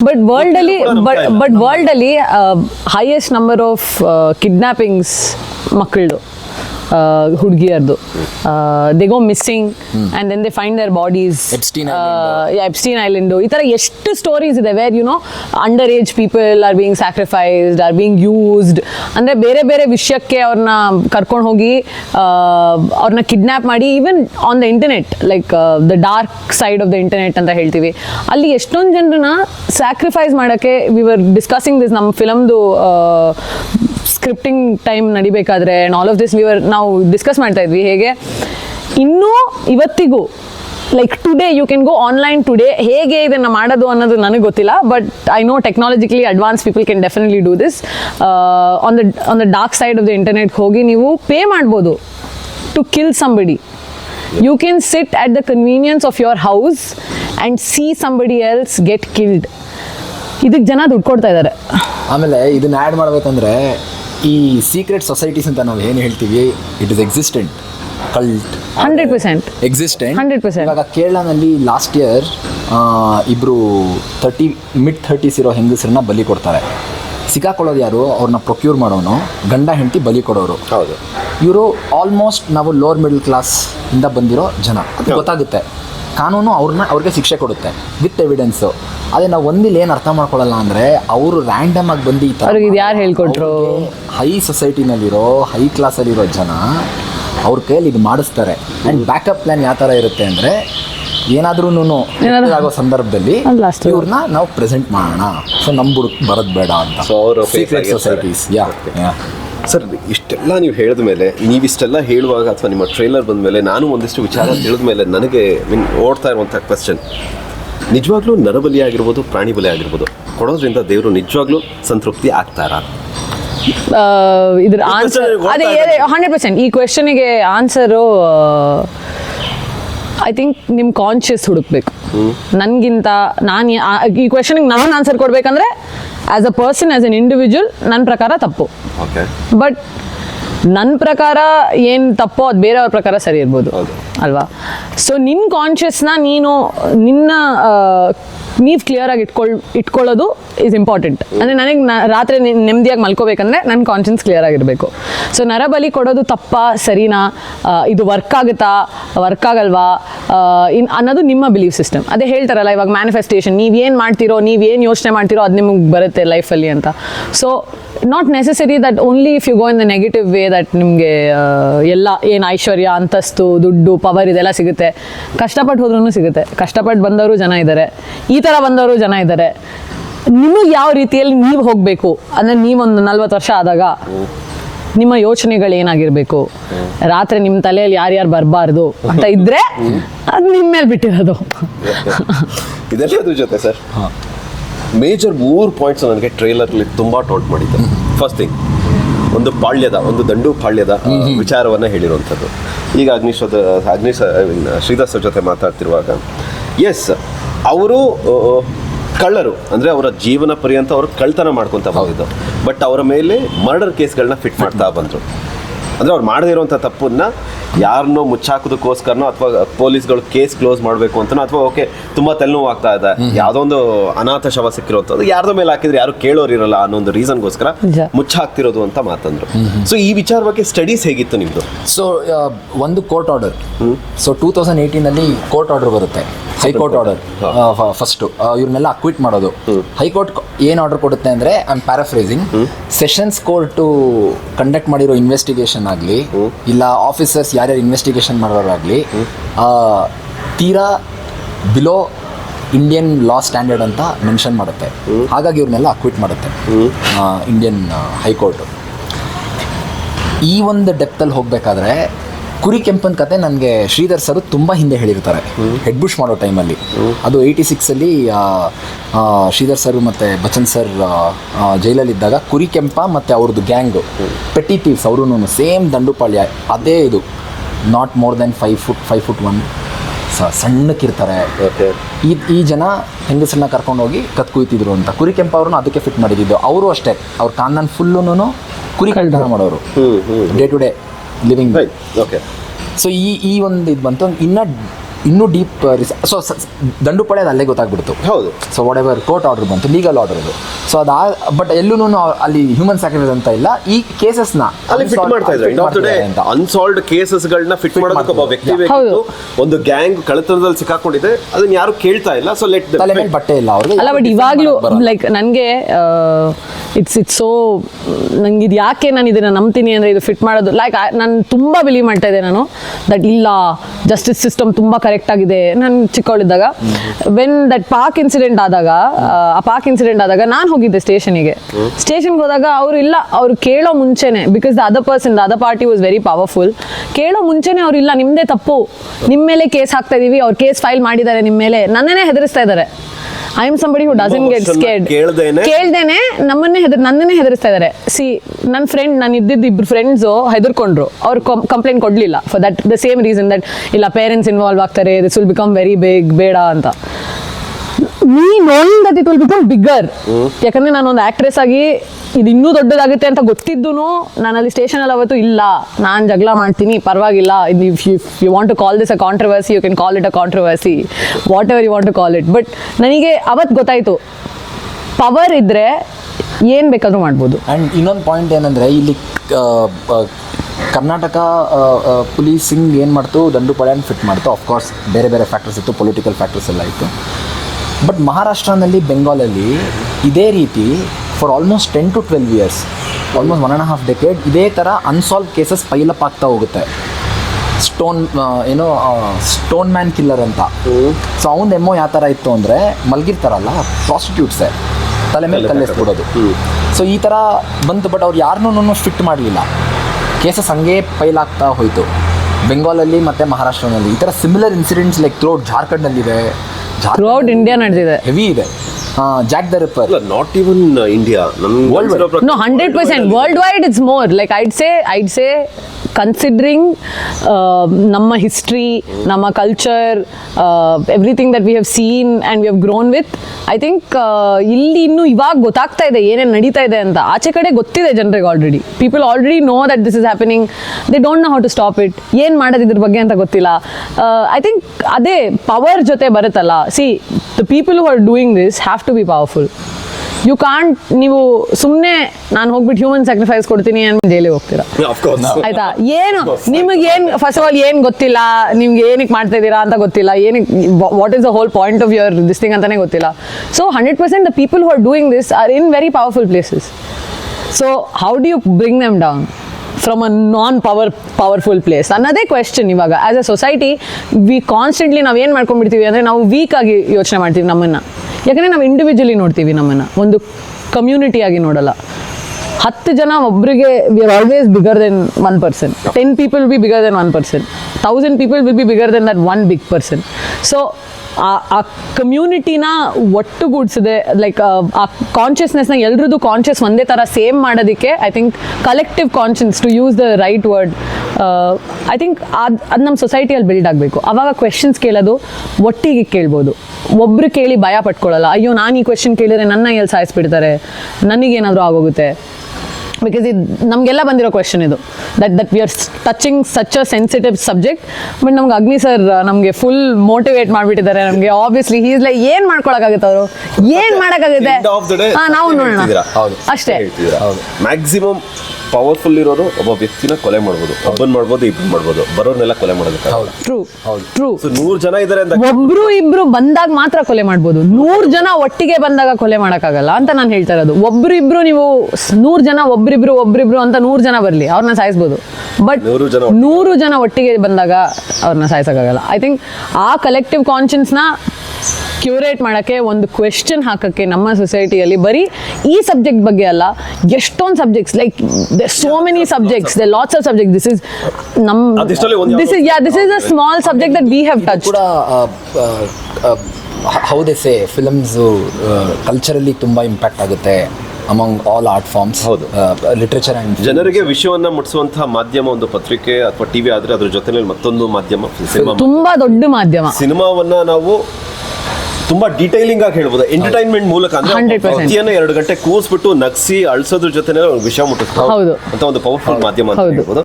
But world ಅಲ್ಲಿ but but world ಅಲ್ಲಿ highest number of kidnappings ಮಕ್ಕಳದು ಹುಡುಗಿಯರ್ದು. They go missing and then they find their bodies Epstein island ಈ ಥರ ಎಷ್ಟು stories ಇದೆ where you know under age people are being sacrificed are being used ಅಂದರೆ ಬೇರೆ ಬೇರೆ ವಿಷಯಕ್ಕೆ ಅವ್ರನ್ನ ಕರ್ಕೊಂಡು ಹೋಗಿ ಅವ್ರನ್ನ ಕಿಡ್ನ್ಯಾಪ್ ಮಾಡಿ even on the internet like the dark side of the internet ಅಂತ ಹೇಳ್ತೀವಿ. ಅಲ್ಲಿ ಎಷ್ಟೊಂದು ಜನರನ್ನ ಸ್ಯಾಕ್ರಿಫೈಸ್ ಮಾಡೋಕ್ಕೆ ವಿ ವರ್ ಡಿಸ್ಕಸಿಂಗ್ ದಿಸ್ ನಮ್ಮ ಫಿಲಮ್ದು scripting time ನಡಿಬೇಕಾದ್ರೆ all of this we were ನಾವು ಡಿಸ್ಕಸ್ ಮಾಡ್ತಾ ಇದ್ವಿ. ಹೇಗೆ? ಇನ್ನೂ ಇವತ್ತಿಗೂ like today you can go online today ಹೇಗೆ ಇದನ್ನು ಮಾಡೋದು ಅನ್ನೋದು ನನಗೆ ಗೊತ್ತಿಲ್ಲ but I know technologically advanced people can definitely do this on the on the dark side of the internet ಹೋಗಿ ನೀವು ಪೇ ಮಾಡ್ಬೋದು to kill somebody you can sit at the convenience of your house and see somebody else get killed ಇದಕ್ಕೆ ಜನ ದುಡ್ಡು ಕೊಡ್ತಾ ಇದ್ದಾರೆ. ಆಮೇಲೆ ಇದನ್ನ ಆ್ಯಡ್ ಮಾಡಬೇಕಂದ್ರೆ ಈ ಸೀಕ್ರೆಟ್ ಸೊಸೈಟೀಸ್ ಅಂತ ನಾವು ಏನು ಹೇಳ್ತೀವಿ? It is existent cult hundred percent existent 100%. ಇವಾಗ ಕೇರಳನಲ್ಲಿ ಲಾಸ್ಟ್ ಇಯರ್ ಇಬ್ಬರು ತರ್ಟಿ ಮಿಡ್ ಥರ್ಟೀಸ್ ಇರೋ ಹೆಂಗಸರನ್ನ ಬಲಿ ಕೊಡ್ತಾರೆ. ಸಿಕ್ಕಾಕೊಳ್ಳೋದು ಯಾರು? ಅವ್ರನ್ನ ಪ್ರೊಕ್ಯೂರ್ ಮಾಡೋನು. ಗಂಡ ಹೆಂಡತಿ ಬಲಿ ಕೊಡೋರು. ಹೌದು. ಇವರು ಆಲ್ಮೋಸ್ಟ್ ನಾವು ಲೋವರ್ ಮಿಡಲ್ ಕ್ಲಾಸ್ ಇಂದ ಬಂದಿರೋ ಜನ. ಅದು ಗೊತ್ತಾಗುತ್ತೆ. ಕಾನೂನು ಅವ್ರನ್ನ ಅವ್ರಿಗೆ ಶಿಕ್ಷೆ ಕೊಡುತ್ತೆ ವಿತ್ ಎವಿಡೆನ್ಸು ಅದೇ ನಾವು ಒಂದಿಲ್ಲಿ ಏನು ಅರ್ಥ ಮಾಡ್ಕೊಳ್ಳಲ್ಲ ಅಂದರೆ ಅವರು ರ್ಯಾಂಡಮ್ ಆಗಿ ಬಂದು ಈ ಥರ ಅವ್ರಿಗೆ ಇದು ಯಾರು ಹೇಳ್ಕೊಟ್ರು? ಹೈ ಸೊಸೈಟಿನಲ್ಲಿರೋ ಹೈ ಕ್ಲಾಸಲ್ಲಿರೋ ಜನ ಅವ್ರ ಕೈಯಲ್ಲಿ ಇದು ಮಾಡಿಸ್ತಾರೆ. ಆ್ಯಂಡ್ ಬ್ಯಾಕಪ್ ಪ್ಲ್ಯಾನ್ ಯಾವ ಥರ ಇರುತ್ತೆ ಅಂದರೆ ಏನಾದ್ರೂ ಆಗೋ ಸಂದರ್ಭದಲ್ಲಿ ಇವ್ರನ್ನ ನಾವು ಪ್ರೆಸೆಂಟ್ ಮಾಡೋಣ. ಸೊ ನಮ್ಮ ಬುಡಕ್ ಬರೋದು ಬೇಡ ಅಂತ. ಸೊಸೈಟೀಸ್ ಯಾ ಸರ್ ಇಷ್ಟೆಲ್ಲ ನೀವು ಹೇಳಿದ ಮೇಲೆ ನೀವಿಷ್ಟೆಲ್ಲ ಹೇಳುವಾಗ ಅಥವಾ ನಿಮ್ಮ ಟ್ರೈಲರ್ ಬಂದ ಮೇಲೆ ನಾನು ಒಂದಿಷ್ಟು ವಿಚಾರ ತಿಳಿದ ಮೇಲೆ ನನಗೆ ಮೀನ್ ಓಡ್ತಾ ಇರುವಂಥ ಕ್ವಶನ್ ನಿಜವಾಗ್ಲೂ ನರಬಲಿ ಆಗಿರ್ಬೋದು ಪ್ರಾಣಿ ಬಲಿ ಆಗಿರ್ಬೋದು ಕೊಡೋದ್ರಿಂದ ದೇವರು ನಿಜವಾಗ್ಲೂ ಸಂತೃಪ್ತಿ ಆಗ್ತಾರಾ? ಇದ್ರ ಆನ್ಸರ್ ಅದೇ. ಹಂಡ್ರೆಡ್ ಪರ್ಸೆಂಟ್ ಈ ಕ್ವೆಶನಿಗೆ ಆನ್ಸರು ಐ ಥಿಂಕ್ ನಿಮ್ಮ ಕಾನ್ಷಿಯಸ್ ಹುಡುಕ್ಬೇಕು. ನನಗಿಂತ ನಾನು ಈ ಕ್ವೆಶನಿಗೆ ನಾನು ಆನ್ಸರ್ ಕೊಡ್ಬೇಕಂದ್ರೆ as a person as an individual ನನ್ನ ಪ್ರಕಾರ ತಪ್ಪು. ಬಟ್ ನನ್ನ ಪ್ರಕಾರ ಏನು ತಪ್ಪೋ ಅದು ಬೇರೆಯವ್ರ ಪ್ರಕಾರ ಸರಿ ಇರ್ಬೋದು. ಅಲ್ವಾ? ಸೊ ನಿನ್ನ ಕಾನ್ಷಿಯಸ್ನ ನೀನು ನಿನ್ನ ನೀವು ಕ್ಲಿಯರಾಗಿ ಇಟ್ಕೊಳ್, ಇಟ್ಕೊಳ್ಳೋದು ಇಸ್ ಇಂಪಾರ್ಟೆಂಟ್ ಅಂದರೆ ನನಗೆ ರಾತ್ರಿ ನೆಮ್ಮದಿಯಾಗಿ ಮಲ್ಕೋಬೇಕಂದ್ರೆ ನನ್ನ ಕಾನ್ಷಿಯನ್ಸ್ ಕ್ಲಿಯರ್ ಆಗಿರಬೇಕು. ಸೊ ನರಬಲಿ ಕೊಡೋದು ತಪ್ಪಾ, ಸರಿನಾ? ಇದು ವರ್ಕ್ ಆಗುತ್ತಾ? ವರ್ಕ್ ಆಗಲ್ವಾ? ಇನ್, ಅನ್ನೋದು ನಿಮ್ಮ ಬಿಲೀಫ್ ಸಿಸ್ಟಮ್ ಅದೇ ಹೇಳ್ತಾರಲ್ಲ, ಇವಾಗ ಮ್ಯಾನಿಫೆಸ್ಟೇಷನ್ ನೀವೇನು ಮಾಡ್ತೀರೋ ನೀವೇನು ಯೋಚನೆ ಮಾಡ್ತೀರೋ ಅದು ನಿಮಗೆ ಬರುತ್ತೆ ಲೈಫಲ್ಲಿ ಅಂತ. So not necessary that only if you go in the negative way that ನಿಮಗೆ ಎಲ್ಲ, ಏನು ಐಶ್ವರ್ಯ, ಅಂತಸ್ತು, ದುಡ್ಡು ಪವರ್ ಇದೆಲ್ಲ ಸಿಗುತ್ತೆ. ಕಷ್ಟಪಟ್ಟು ಹೋದ್ರೂ ಸಿಗುತ್ತೆ. ಕಷ್ಟಪಟ್ಟು ಬಂದವರು ಜನ ಇದ್ದಾರೆ ಈ ಬಂದವರು ಜನ ಇದ್ದಾರೆ ನಿಮಗೆ ಯಾವ ರೀತಿಯಲ್ಲಿ ನೀವು ಹೋಗಬೇಕು? ಅಂದರೆ ನೀವೊಂದು ನಲ್ವತ್ತು ವರ್ಷ ಆದಾಗ ನಿಮ್ಮ ಯೋಚನೆಗಳು ಏನಾಗಿರಬೇಕು? ರಾತ್ರಿ ನಿಮ್ಮ ತಲೆಯಲ್ಲಿ ಯಾರ್ಯಾರು ಬರಬಾರ್ದು ಅಂತ ಇದ್ರೆ ಅದು ನಿಮ್ಮ ಮೇಲೆ ಬಿಟ್ಟಿರೋದು. ಇದೆಲ್ಲದ್ರ ಜೊತೆ ಸರ್. ಮೇಜರ್ ಮೂರು ಪಾಯಿಂಟ್ಸ್ ನನಗೆ ಟ್ರೈಲರ್ಲಿ ತುಂಬಾ ಟೋಟ್ ಮಾಡಿದ್ದೆ. ಫಸ್ಟ್ ಥಿಂಗ್ ಒಂದು ಪಾಳ್ಯದ ಒಂದು ದಂಡು ಪಾಳ್ಯದ ವಿಚಾರವನ್ನ ಹೇಳಿರುವಂಥದ್ದು. ಈಗ ಅಗ್ನಿಶ್ವದ mean, ಶ್ರೀದಾಸ್ ಜೊತೆ ಮಾತಾಡ್ತಿರುವಾಗ ಎಸ್ ಅವರು ಕಳ್ಳರು. ಅಂದ್ರೆ ಅವರ ಜೀವನ ಪರ್ಯಂತ ಅವರು ಕಳ್ತನ ಮಾಡ್ಕೊಂತ ಬಂದಿದ್ದು ಬಟ್ ಅವರ ಮೇಲೆ ಮರ್ಡರ್ ಕೇಸ್ಗಳನ್ನ ಫಿಟ್ ಮಾಡ್ತಾ ಬಂದರು. ಅಂದ್ರೆ ಅವ್ರು ಮಾಡದೇ ಇರುವಂಥ ತಪ್ಪನ್ನ ಯಾರನ್ನೋ ಮುಚ್ಚಾಕೋದಕ್ಕೋಸ್ಕರನೋ ಅಥವಾ ಪೊಲೀಸ್ಗಳು ಕೇಸ್ ಕ್ಲೋಸ್ ಮಾಡಬೇಕು ಅಂತನೋ ಅಥವಾ ಓಕೆ ತುಂಬ ತಲೆನೋವು ಆಗ್ತಾ ಇದೆ ಯಾವುದೋ ಒಂದು ಅನಾಥ ಶವ ಅದು ಯಾರ್ದೋ ಮೇಲೆ ಹಾಕಿದ್ರೆ ಯಾರು ಕೇಳೋರು ಇರಲ್ಲ ಅನ್ನೋ ಒಂದು ರೀಸನ್ಗೋಸ್ಕರ. ಮುಚ್ಚಾಕ್ತಿರೋದು ಅಂತ ಮಾತಂದ್ರು. ಸೊ ಈ ವಿಚಾರ ಬಗ್ಗೆ ಸ್ಟಡೀಸ್ ಹೇಗಿತ್ತು ನಿಮ್ಮದು ಸೊ ಒಂದು court order. So two thousand ಏಯ್ಟೀನಲ್ಲಿ court order ಬರುತ್ತೆ ಹೈಕೋರ್ಟ್ ಆರ್ಡರ್ ಫಸ್ಟು ಇವ್ರನ್ನೆಲ್ಲ ಅಕ್ವಿಟ್ ಮಾಡೋದು. ಹೈಕೋರ್ಟ್ ಏನು ಆರ್ಡರ್ ಕೊಡುತ್ತೆ ಅಂದರೆ I am paraphrasing sessions court conduct ಮಾಡಿರೋ ಇನ್ವೆಸ್ಟಿಗೇಷನ್ ಆಗಲಿ ಇಲ್ಲ ಆಫೀಸರ್ಸ್ ಯಾರ್ಯಾರು ಇನ್ವೆಸ್ಟಿಗೇಷನ್ ಮಾಡೋರಾಗಲಿ ತೀರಾ ಬಿಲೋ ಇಂಡಿಯನ್ ಲಾ ಸ್ಟ್ಯಾಂಡರ್ಡ್ ಅಂತ ಮೆನ್ಷನ್ ಮಾಡುತ್ತೆ. ಹಾಗಾಗಿ ಇವ್ರನ್ನೆಲ್ಲ ಅಕ್ವಿಟ್ ಮಾಡುತ್ತೆ ಇಂಡಿಯನ್ ಹೈಕೋರ್ಟ್ ಈ ಒಂದು ಡೆಪ್ತಲ್ಲಿ ಹೋಗಬೇಕಾದ್ರೆ ಕುರಿ ಕೆಂಪನ್ ಕತೆ ನನಗೆ ಶ್ರೀಧರ್ ಸರ್ ತುಂಬ ಹಿಂದೆ ಹೇಳಿರ್ತಾರೆ. ಹೆಡ್ ಬುಷ್ ಮಾಡೋ ಟೈಮಲ್ಲಿ. ಅದು ಏಯ್ಟಿ ಸಿಕ್ಸಲ್ಲಿ ಶ್ರೀಧರ್ ಸರ್ ಮತ್ತು ಬಚ್ಚನ್ ಸರ್ ಜೈಲಲ್ಲಿದ್ದಾಗ ಕುರಿ ಕೆಂಪ ಮತ್ತು ಅವ್ರದ್ದು ಗ್ಯಾಂಗ್ ಪೆಟ್ಟಿ ಪೀಸ್ ಅವರು ಸೇಮ್ ದಂಡುಪಾಳ್ಯ ಅದೇ ಇದು. Not more than five foot five foot one ಸಣ್ಣಕ್ಕಿರ್ತಾರೆ. ಈ ಈ ಜನ ಹೆಂಗಸರನ್ನ ಕರ್ಕೊಂಡೋಗಿ ಕತ್ ಕುಯ್ತಿದ್ರು ಅಂತ. ಕುರಿ ಕೆಂಪ ಅವ್ರನ್ನ ಅದಕ್ಕೆ ಫಿಟ್ ಮಾಡಿದ್ದು. ಅವರು ಅಷ್ಟೇ. ಅವ್ರ ಕಾನನ್ ಫುಲ್ಲೂ ಕುರಿ ಕಳ್ತನ ಮಾಡೋರು. Day to day living right okay so ಈ ಈ ಒಂದು ಇದು ಬಂತು. ಇನ್ನು ಇನ್ನೂ ಡೀಪ್ ಸೊ ದಂಡು ಅದು ಅಲ್ಲೇ ಗೊತ್ತಾಗ್ಬಿಡ್ತು. ಹೌದು. So whatever court order ಬಂತು ಲೀಗಲ್ ಆರ್ಡರ್ ಅದು. ಸೊ ಅದು ಬಟ್ ಎಲ್ಲೂ ಅಲ್ಲಿ ಹ್ಯೂಮನ್ ಸ್ಯಾಕ್ರಿಫೈಸ್ ಅಂತ ಇಲ್ಲ. ಈ ಕೇಸಸ್ನ ಅಲ್ಲಿ ಫಿಟ್ ಮಾಡ್ತಾ ಇದ್ದಾರೆ. ಅನ್ಸಾಲ್ವ್ಡ್ ಕೇಸಸ್ಗಳನ್ನ ಫಿಟ್ ಮಾಡೋದಕ್ಕೆ ಒಬ್ಬ ವ್ಯಕ್ತಿ ಒಂದು ಗ್ಯಾಂಗ್ ಕಳ್ಳತನದಲ್ಲಿ ಸಿಕ್ಕಾಕೊಂಡಿದೆ. ಅದನ್ನ ಯಾರು ಕೇಳ್ತಾ ಇಲ್ಲ. ಸೊ ಲೆಟ್ ತಲೆ ಮೇಲೆ ಬಟ್ಟೆ ಇಲ್ಲ ಅವ್ರಿಗೆ. ಅಲ್ಲ ಬಟ್ ಇವಾಗಲೂ ಲೈಕ್ ನನಗೆ ಇಟ್ಸ್ ಇಟ್ಸ್ ಸೋ ನಂಗೆ ಇದು ಯಾಕೆ ನಾನು ಇದನ್ನ ನಂಬ್ತೀನಿ ಅಂದರೆ ಇದು ಫಿಟ್ ಮಾಡೋದು ಲೈಕ್ ನಾನು ತುಂಬ ಬಿಲೀವ್ ಮಾಡ್ತಾ ಇದ್ದೆ ನಾನು. ದಟ್ ಇಲ್ಲ ಜಸ್ಟಿಸ್ ಸಿಸ್ಟಮ್ ತುಂಬ ಕರೆಕ್ಟ್ ಆಗಿದೆ ನಾನು ಚಿಕ್ಕವಳಿದ್ದಾಗ ವೆನ್ ದಟ್ ಪಾಕ್ ಇನ್ಸಿಡೆಂಟ್ ಆದಾಗ, ಆ ಪಾಕ್ ಇನ್ಸಿಡೆಂಟ್ ಆದಾಗ ನಾನು ಹೋಗಿದ್ದೆ ಸ್ಟೇಷನಿಗೆ ಸ್ಟೇಷನ್ಗೆ ಹೋದಾಗ ಅವ್ರು ಇಲ್ಲ, ಅವ್ರು ಕೇಳೋ ಮುಂಚೆನೆ because the other person the other party was very powerful ಕೇಳೋ ಮುಂಚೆನೆ ಅವ್ರು ಇಲ್ಲ ನಿಮ್ಮದೇ ತಪ್ಪು. ನಿಮ್ಮ ಮೇಲೆ ಕೇಸ್ ಹಾಕ್ತಾ ಇದೀವಿ, ಅವ್ರು ಕೇಸ್ ಫೈಲ್ ಮಾಡಿದ್ದಾರೆ ನಿಮ್ಮ ಮೇಲೆ. ನನ್ನೇ ಹೆದರಿಸ್ತಾ ಇದ್ದಾರೆ. I am somebody who doesn't get scared scared ಕೇಳ್ದೇನೆ? ಕೇಳ್ದೇನೆ ನಮ್ಮನ್ನೇ ಹೆದರ್ ನನ್ನನ್ನೇ ಹೆದರಿಸ್ತಾ ಇದ್ದಾರೆ ಸಿ ನನ್ನ ಫ್ರೆಂಡ್ ನಾನು ಇದ್ದಿದ್ದು ಇಬ್ರು ಫ್ರೆಂಡ್ಸು ಹೆದರ್ಕೊಂಡ್ರು. ಅವ್ರು ಕಂಪ್ಲೇಂಟ್ ಕೊಡಲಿಲ್ಲ. For that the same reason that ಇಲ್ಲ ಪೇರೆಂಟ್ಸ್ ಇನ್ವಾಲ್ವ್ ಆಗ್ತಾರೆ this will become very big ಬೇಡ ಅಂತ. That it will become bigger ಯಾಕಂದ್ರೆ ನಾನು ಒಂದು ಆಕ್ಟ್ರೆಸ್ ಆಗಿ ಇದು ಇನ್ನೂ ದೊಡ್ಡದಾಗುತ್ತೆ ಅಂತ ಗೊತ್ತಿದ್ದು ನಾನು ಅಲ್ಲಿ ಸ್ಟೇಷನಲ್ಲಿ ಅವತ್ತು ಇಲ್ಲ. ನಾನು ಜಗಳ ಮಾಡ್ತೀನಿ ಪರವಾಗಿಲ್ಲ. If you you want to call this a controversy you can call it a controversy whatever you want to call it but ನನಗೆ ಅವತ್ತು ಗೊತ್ತಾಯಿತು. ಪವರ್ ಇದ್ದರೆ ಏನು ಬೇಕಾದರೂ ಮಾಡ್ಬೋದು. ಆ್ಯಂಡ್ ಇನ್ನೊಂದು ಪಾಯಿಂಟ್ ಏನಂದರೆ ಇಲ್ಲಿ ಕರ್ನಾಟಕ ಪೊಲೀಸಿಂಗ್ ಏನು ಮಾಡ್ತು ದಂಡುಪಾಳ್ಯನ ಫಿಟ್ ಮಾಡ್ತು. ಅಫ್ಕೋರ್ಸ್ ಬೇರೆ ಬೇರೆ ಫ್ಯಾಕ್ಟರ್ಸ್ ಇತ್ತು ಪೊಲಿಟಿಕಲ್ ಫ್ಯಾಕ್ಟರ್ಸ್ ಎಲ್ಲ ಇತ್ತು. ಬಟ್ ಮಹಾರಾಷ್ಟ್ರನಲ್ಲಿ ಬೆಂಗಾಲಲ್ಲಿ ಇದೇ ರೀತಿ for almost ten to twelve years almost one and half decade ಇದೇ ಥರ ಅನ್ಸಾಲ್ವ್ ಕೇಸಸ್ ಪೈಲಪ್ ಆಗ್ತಾ ಹೋಗುತ್ತೆ ಸ್ಟೋನ್ ಏನೋ ಸ್ಟೋನ್ ಮ್ಯಾನ್ ಕಿಲ್ಲರ್ ಅಂತ ಸೊ ಅವನ ಎಮ್ಮೋ ಯಾವ ಥರ ಇತ್ತು ಅಂದರೆ ಮಲಗಿರ್ತಾರಲ್ಲ ಪ್ರಾಸ್ಟಿಟ್ಯೂಟ್ಸೇ ತಲೆ ಮೇಲೆ ಕಲ್ಲೆಸ್ಬಿಡೋದು. ಸೊ ಈ ಥರ ಬಂತು ಬಟ್ ಅವ್ರು ಯಾರನ್ನೂ ಫಿಟ್ ಮಾಡಲಿಲ್ಲ. ಕೇಸಸ್ ಹಂಗೆ ಆಗ್ತಾ ಹೋಯಿತು. ಬೆಂಗಾಲಲ್ಲಿ ಮತ್ತು ಮಹಾರಾಷ್ಟ್ರನಲ್ಲಿ ಈ ಥರ ಸಿಮಿಲರ್ ಇನ್ಸಿಡೆಂಟ್ಸ್ ಲೈಕ್ ಥ್ರೋಟ್ ಜಾರ್ಖಂಡಲ್ಲಿದೆ ಥ್ರೂಔಟ್ ಇಂಡಿಯಾ ನಡೆದಿದೆ ಹೆವಿ ಇದೆ ಜಾಕ್ ದ ರಿಪ್ಪರ್ ಅಲ್ಲ not even India Worldwide. No, hundred percent. Worldwide, it's more. Like I'd say, I'd say, considering uh, ನಮ್ಮ ಹಿಸ್ಟ್ರಿ ನಮ್ಮ culture everything that we have seen and we have grown with I think ಇಲ್ಲಿ ಇನ್ನೂ ಇವಾಗ ಗೊತ್ತಾಗ್ತಾ ಇದೆ ಏನೇನು ನಡೀತಾ ಇದೆ ಅಂತ. ಆಚೆ ಕಡೆ ಗೊತ್ತಿದೆ ಜನರಿಗೆ already people already know that this is happening they don't know how to stop it ಏನು ಮಾಡೋದು ಇದ್ರ ಬಗ್ಗೆ ಅಂತ ಗೊತ್ತಿಲ್ಲ. ಐ ಥಿಂಕ್ ಅದೇ ಪವರ್ ಜೊತೆ ಬರುತ್ತಲ್ಲ. See the people who are doing this have to be powerful you can't ನೀವು ಸುಮ್ಮನೆ ನಾನು ಹೋಗ್ಬಿಟ್ಟು ಹ್ಯೂಮನ್ ಸ್ಯಾಕ್ರಿಫೈಸ್ ಕೊಡ್ತೀನಿ ಅಂದ್ಬಿಟ್ಟು ಜೈಲಿಗೆ ಹೋಗ್ತೀರಾ? ಆಯ್ತಾ? ಏನು ನಿಮಗೆ ಏನು ಫಸ್ಟ್ ಆಫ್ ಆಲ್ ಏನು ಗೊತ್ತಿಲ್ಲ? ನಿಮ್ಗೆ ಏನಕ್ಕೆ ಮಾಡ್ತಾ ಇದ್ದೀರಾ ಅಂತ ಗೊತ್ತಿಲ್ಲ. ಏನಕ್ಕೆ what is the whole point of your this thing ಅಂತಾನೆ ಗೊತ್ತಿಲ್ಲ. So hundred percent the people who are doing this are in very powerful places so how do you bring them down from a non power powerful place ಅನ್ನೋದೇ question ಇವಾಗ as a society we constantly ನಾವು ಏನು ಮಾಡ್ಕೊಂಡ್ಬಿಡ್ತೀವಿ ಅಂದರೆ ನಾವು weak ಆಗಿ ಯೋಚನೆ ಮಾಡ್ತೀವಿ ನಮ್ಮನ್ನು. ಯಾಕಂದರೆ ನಾವು ಇಂಡಿವಿಜುವಲಿ ನೋಡ್ತೀವಿ ನಮ್ಮನ್ನು. ಒಂದು ಕಮ್ಯುನಿಟಿಯಾಗಿ ನೋಡಲ್ಲ. ಹತ್ತು ಜನ ಒಬ್ಬರಿಗೆ we are always bigger than one person ten people be bigger than one person thousand people will be bigger than that one big person so ಆ ಕಮ್ಯುನಿಟಿನ ಒಟ್ಟುಗೂಡಿಸಿದೆ ಲೈಕ್ ಆ ಕಾನ್ಷಿಯಸ್ನೆಸ್ನ ಎಲ್ರದ್ದು ಕಾನ್ಷಿಯಸ್ ಒಂದೇ ಥರ ಸೇಮ್ ಮಾಡೋದಕ್ಕೆ I think collective conscience to use the right word I think ಅದು ಅದು ನಮ್ಮ ಸೊಸೈಟಿಯಲ್ಲಿ ಬಿಲ್ಡ್ ಆಗಬೇಕು. ಅವಾಗ ಕ್ವೆಶನ್ಸ್ ಕೇಳೋದು, ಒಟ್ಟಿಗೆ ಕೇಳ್ಬೋದು. ಒಬ್ರು ಕೇಳಿ ಭಯ ಪಟ್ಕೊಳ್ಳಲ್ಲ ಅಯ್ಯೋ ನಾನು ಈ ಕ್ವೆಶನ್ ಕೇಳಿದ್ರೆ ನನ್ನ ಎಲ್ಲಿ ಸಾಯಿಸ್ಬಿಡ್ತಾರೆ. ನನಗೇನಾದರೂ ಆಗೋಗುತ್ತೆ? ಬಿಕಾಸ್ ಇದು ನಮಗೆಲ್ಲ ಬಂದಿರೋ ಕ್ವೆಶನ್ ಇದು. That that we are touching such a sensitive subject but ನಮ್ಗೆ ಅಗ್ನಿ ಸರ್ ನಮಗೆ ಫುಲ್ ಮೋಟಿವೇಟ್ ಮಾಡಿಬಿಟ್ಟಿದ್ದಾರೆ ನಮಗೆ. ಆಬ್ವಿಯಸ್ಲಿ ಈಸ್ ಲೈಕ್ ಏನು ಮಾಡ್ಕೊಳಕ್ಕಾಗುತ್ತೆ ಅವರು? ಏನು ಮಾಡೋಕ್ಕಾಗುತ್ತೆ? ಹಾಂ ನಾವು ನೋಡೋಣ. ಹೌದು. ಅಷ್ಟೇ. ಮ್ಯಾಕ್ಸಿಮಮ್ ಪವರ್ಫುಲ್ ಇರೋರು ಒಬ್ಬ ವ್ಯಕ್ತಿನ ಕೊಲೆ ಮಾಡ್ಬೋದು ಒಬ್ಬನ್ ಮಾಡ್ಬೋದು ಇಬ್ಬರು ಮಾಡ್ಬೋದು ಬರೋರ್ನೆಲ್ಲ ಕೊಲೆ ಮಾಡೋದಕ್ಕೆ ಹೌದು. ಟ್ರೂ ಹೌದು. ಟ್ರೂ ನೂರು ಜನ ಇದಾರೆ ಅಂತ ಒಬ್ರು ಇಬ್ರು ಬಂದಾಗ ಮಾತ್ರ ಕೊಲೆ ಮಾಡ್ಬೋದು. ನೂರ್ ಜನ ಒಟ್ಟಿಗೆ ಬಂದಾಗ ಕೊಲೆ ಮಾಡಕ್ಕಾಗಲ್ಲ ಅಂತ ನಾನು ಹೇಳ್ತಾ ಇರೋದು. ಒಬ್ರು ಇಬ್ರು ನೀವು ನೂರ್ ಜನ ಒಬ್ರಿಬ್ರು ಒಬ್ರಿಬ್ರು ಅಂತ ನೂರ್ ಜನ ಬರ್ಲಿ ಅವ್ರನ್ನ ಸಾಯಿಸ್ಬೋದು. ಬಟ್ ನೂರು ಜನ ಒಟ್ಟಿಗೆ. ನೂರು ಜನ ಒಟ್ಟಿಗೆ ಬಂದಾಗ ಅವ್ರನ್ನ ಸಾಯಿಸಕ್ಕಾಗಲ್ಲ. ಐ ಥಿಂಕ್ ಆ ಕಲೆಕ್ಟಿವ್ ಕಾನ್ಷಿಯನ್ಸ್ನ ಕ್ಯೂರೇಟ್ ಮಾಡೋಕ್ಕೆ ಒಂದು ಕ್ವೆಶನ್ ಹಾಕೋಕ್ಕೆ ನಮ್ಮ ಸೊಸೈಟಿಯಲ್ಲಿ ಬರೀ ಈ ಸಬ್ಜೆಕ್ಟ್ ಬಗ್ಗೆ ಅಲ್ಲ ಎಷ್ಟೊಂದು subjects like so many subjects the lots of subject this is ನಮ್ಮ this is yeah this is a small subject that we have touch ಕೂಡ ಹೌದೆ ಸೇ ಫಿಲಮ್ಸು ಕಲ್ಚರಲ್ಲಿ ತುಂಬ ಇಂಪ್ಯಾಕ್ಟ್ ಆಗುತ್ತೆ ಅಮಂಗ್ ಆಲ್ ಆರ್ಟ್ ಫಾರ್ಮ್ಸ್ ಹೌದು. ಲಿಟ್ರೇಚರ್ ಆ್ಯಂಡ್ ಜನರಿಗೆ ವಿಷಯವನ್ನ ಮುಟ್ಟಿಸುವಂತಹ ಮಾಧ್ಯಮ ಒಂದು ಪತ್ರಿಕೆ ಅಥವಾ ಟಿವಿ ಆದರೆ ಅದ್ರ ಜೊತೆನಲ್ಲಿ ಮತ್ತೊಂದು ಮಾಧ್ಯಮ ಸಿನಿಮಾ ತುಂಬಾ ದೊಡ್ಡ ಮಾಧ್ಯಮ. ಸಿನಿಮಾವನ್ನ ನಾವು ತುಂಬಾ ಡೀಟೈಲಿಂಗ್ ಆಗಿ ಹೇಳ್ಬೋದು ಎಂಟರ್ಟೈನ್ಮೆಂಟ್ ಮೂಲಕ ಅಂದ್ರೆ 100%. ವ್ಯಕ್ತಿಯನ್ನ ಎರಡು ಗಂಟೆ ಕೂರಿಸ್ಬಿಟ್ಟು ನಗ್ಸಿ ಅಳ್ಸೋದ್ರ ಜೊತೆ ಒಂದು ವಿಷಯ ಮುಟ್ಟಿಸ್ತಾರೆ ಹೌದು. ಅಂತ ಒಂದು ಪವರ್ಫುಲ್ ಮಾಧ್ಯಮ ಅಂತ. ಹೇಳ್ಬೋದು